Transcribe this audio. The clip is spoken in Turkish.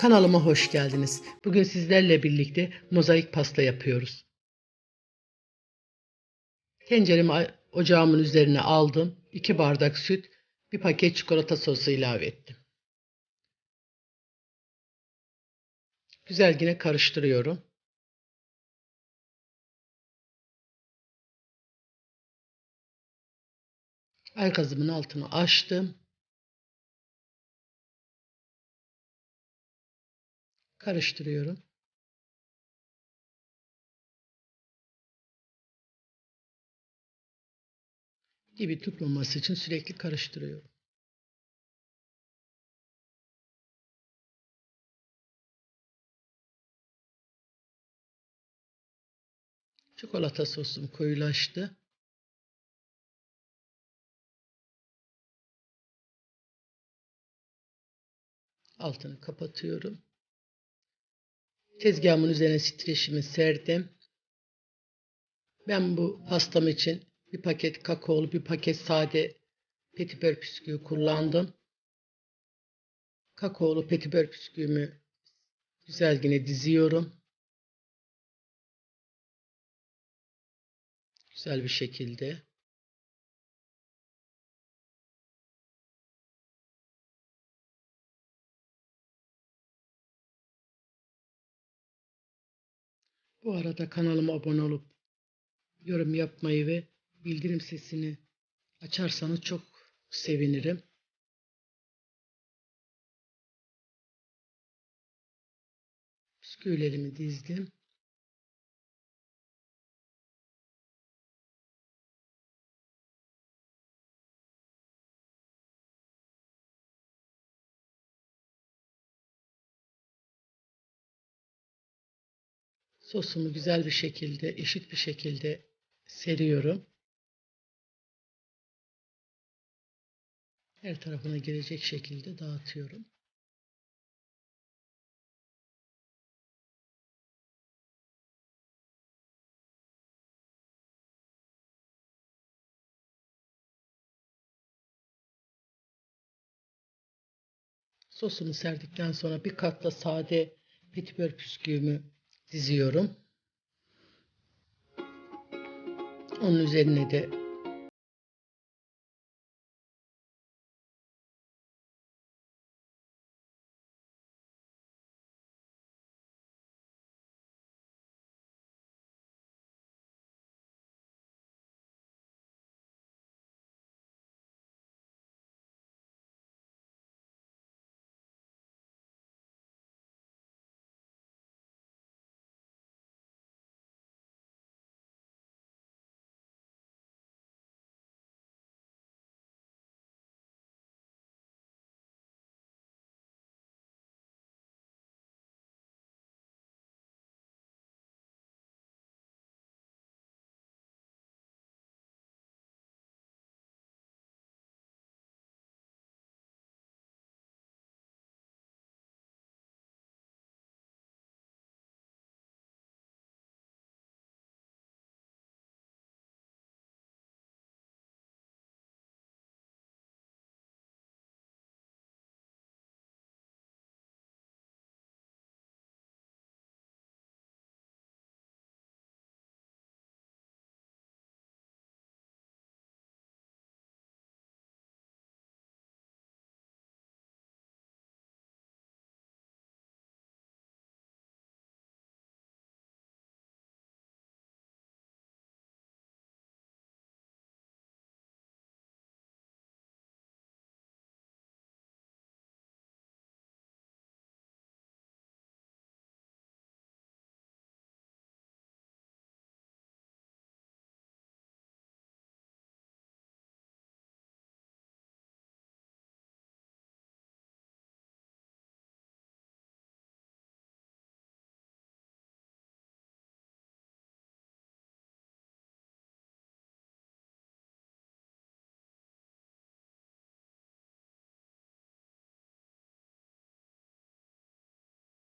Kanalıma hoş geldiniz. Bugün sizlerle birlikte mozaik pasta yapıyoruz. Tenceremi ocağımın üzerine aldım. 2 bardak süt, bir paket çikolata sosu ilave ettim. Güzel yine karıştırıyorum. Aygazımın altını açtım. Karıştırıyorum. Dibi tutmaması için sürekli karıştırıyorum. Çikolata sosum koyulaştı. Altını kapatıyorum. Tezgahımın üzerine streçimi serdim. Ben bu pastam için bir paket kakaolu, bir paket sade petibör bisküvi kullandım. Kakaolu petibör bisküvimi güzel yine diziyorum. Güzel bir şekilde. Bu arada kanalıma abone olup yorum yapmayı ve bildirim sesini açarsanız çok sevinirim. Bisküvilerimi dizdim. Sosumu güzel bir şekilde, eşit bir şekilde seriyorum. Her tarafına gelecek şekilde dağıtıyorum. Sosumu serdikten sonra bir katla sade petibör püsküğümü diziyorum. Onun üzerine de